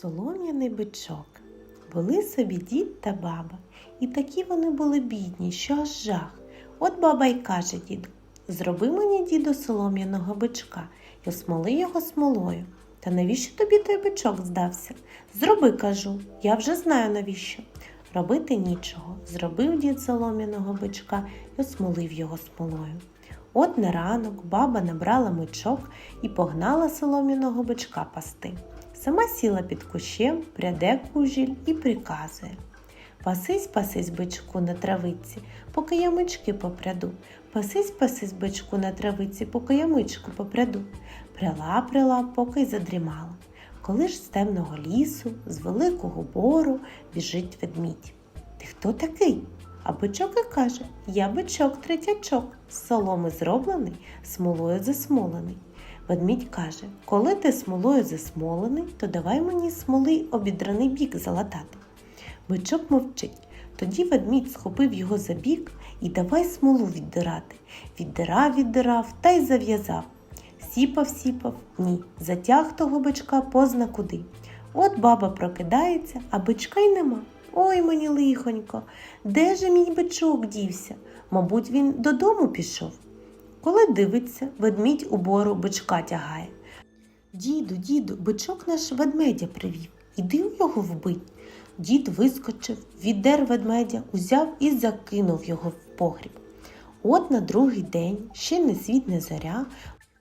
Солом'яний бичок. Були собі дід та баба, і такі вони були бідні, що аж жах. От баба й каже діду, зроби мені, діду, солом'яного бичка і осмоли його смолою. Та навіщо тобі той бичок здався? Зроби, кажу, я вже знаю навіщо. Робити нічого. Зробив дід солом'яного бичка і осмолив його смолою. От на ранок баба набрала мичок і погнала солом'яного бичка пасти. Сама сіла під кущем, пряде кужіль і приказує. Пасись, пасись, бичку на травиці, поки я мички попряду. Пасись, пасись, бичку на травиці, поки я мичку попряду. Пряла, пряла, поки й задрімала. Коли ж з темного лісу, з великого бору біжить ведмідь. Ти хто такий? А бичок і каже: Я бичок третячок, з соломи зроблений, смолою засмолений. Ведмідь каже: Коли ти смолою засмолений, то давай мені смоли обідраний бік залатати. Бичок мовчить. Тоді ведмідь схопив його за бік і давай смолу віддирати. Віддирав, віддирав та й зав'язав. Сіпав, сіпав, ні, затяг того бичка позна куди. От баба прокидається, а бичка й нема. Ой мені лихонько, де же мій бичок дівся? Мабуть, він додому пішов. Коли дивиться, ведмідь у бору бичка тягає. Діду, діду, бичок наш ведмедя привів. Іди його вбить. Дід вискочив, віддер ведмедя, узяв і закинув його в погріб. От на другий день, ще не світ не заря,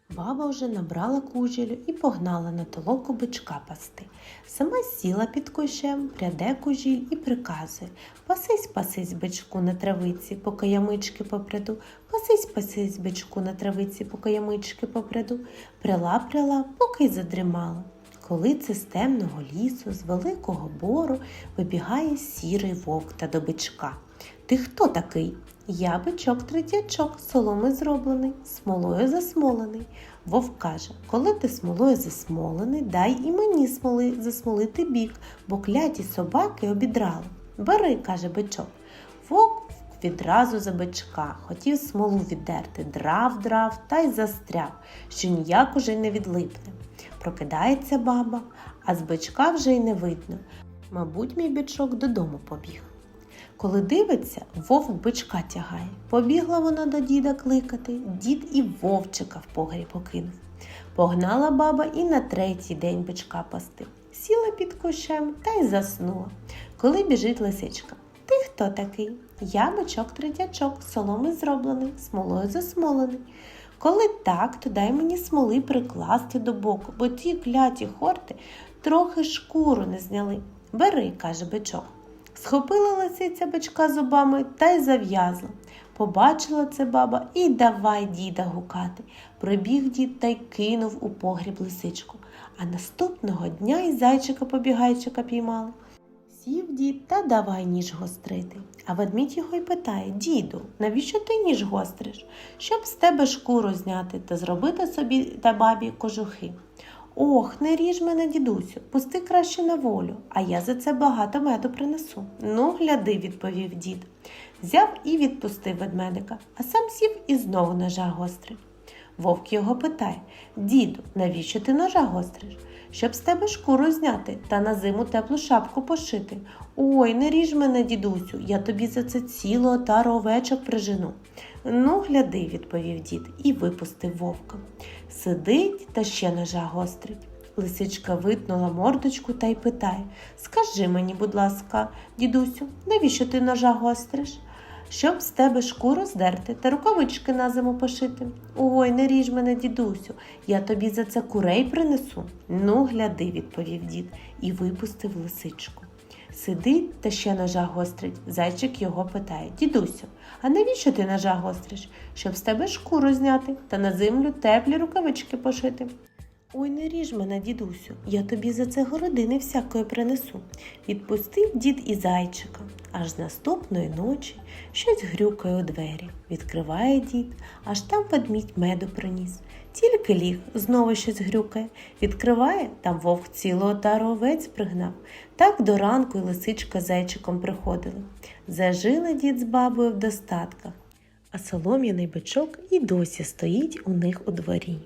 баба вже набрала кужелю і погнала на толоку бичка пасти. Сама сіла під кущем, пряде кужіль і приказує Пасись, пасись, бичку на травиці, поки ямички мички попряду. Пасись, пасись, бичку на травиці, поки ямички мички попряду. Пряла, пряла, поки й задрімала. Коли це з темного лісу, з великого бору вибігає сірий вовк та до бичка. Ти хто такий? Я бичок третячок, соломи зроблений, смолою засмолений. Вовк каже, коли ти смолою засмолений, дай і мені смоли засмолити бік, бо кляті собаки обідрали. Бери, каже бичок. Вовк відразу за бичка, хотів смолу віддерти, драв, драв та й застряв, що ніяк уже не відлипне. Прокидається баба, а з бичка вже й не видно. Мабуть, мій бичок додому побіг. Коли дивиться, вовк бичка тягає. Побігла вона до діда кликати, дід і вовчика в погріб покинув. Погнала баба і на третій день бичка пасти. Сіла під кущем та й заснула. Коли біжить лисичка. Ти хто такий? Я бичок третячок, соломи зроблений, смолою засмолений. Коли так, то дай мені смоли прикласти до боку, бо ті кляті хорти трохи шкуру не зняли. Бери, каже бичок. Схопила лисиця бичка зубами та й зав'язла. Побачила це баба і давай діда гукати. Прибіг дід та й кинув у погріб лисичку. А наступного дня й зайчика побігайчика піймали. Сів дід та давай ніж гострити. А ведмідь його й питає Діду, навіщо ти ніж гостриш? Щоб з тебе шкуру зняти та зробити собі та бабі кожухи. Ох, не ріж мене, дідусю, пусти краще на волю, а я за це багато меду принесу. Ну, гляди, відповів дід. Взяв і відпустив ведмедика, а сам сів і знову ножа гострив. Вовк його питає Діду, навіщо ти ножа гостриш? Щоб з тебе шкуру зняти та на зиму теплу шапку пошити. Ой, не ріж мене, дідусю, я тобі за це цілу отару овечок прижену. Ну, гляди, відповів дід і випустив вовка. Сидить та ще ножа гострить. Лисичка витнула мордочку та й питає Скажи мені, будь ласка, дідусю, навіщо ти ножа гостриш? Щоб з тебе шкуру здерти та рукавички на зиму пошити. Ой, не ріж мене, дідусю, я тобі за це курей принесу. Ну, гляди, відповів дід і випустив лисичку. Сидить та ще ножа гострить. Зайчик його питає Дідусю, а навіщо ти ножа гостриш? Щоб з тебе шкуру зняти та на землю теплі рукавички пошити. Ой, не ріж мене, дідусю, я тобі за це городини всякої принесу. Відпустив дід і зайчика. Аж наступної ночі щось грюкає у двері. Відкриває дід, аж там ведмідь меду приніс. Тільки ліг, знову щось грюкає. Відкриває, там вовк цілу отару овець пригнав. Так до ранку й лисичка зайчиком приходили. Зажили дід з бабою в достатках, а солом'яний бичок і досі стоїть у них у дворі.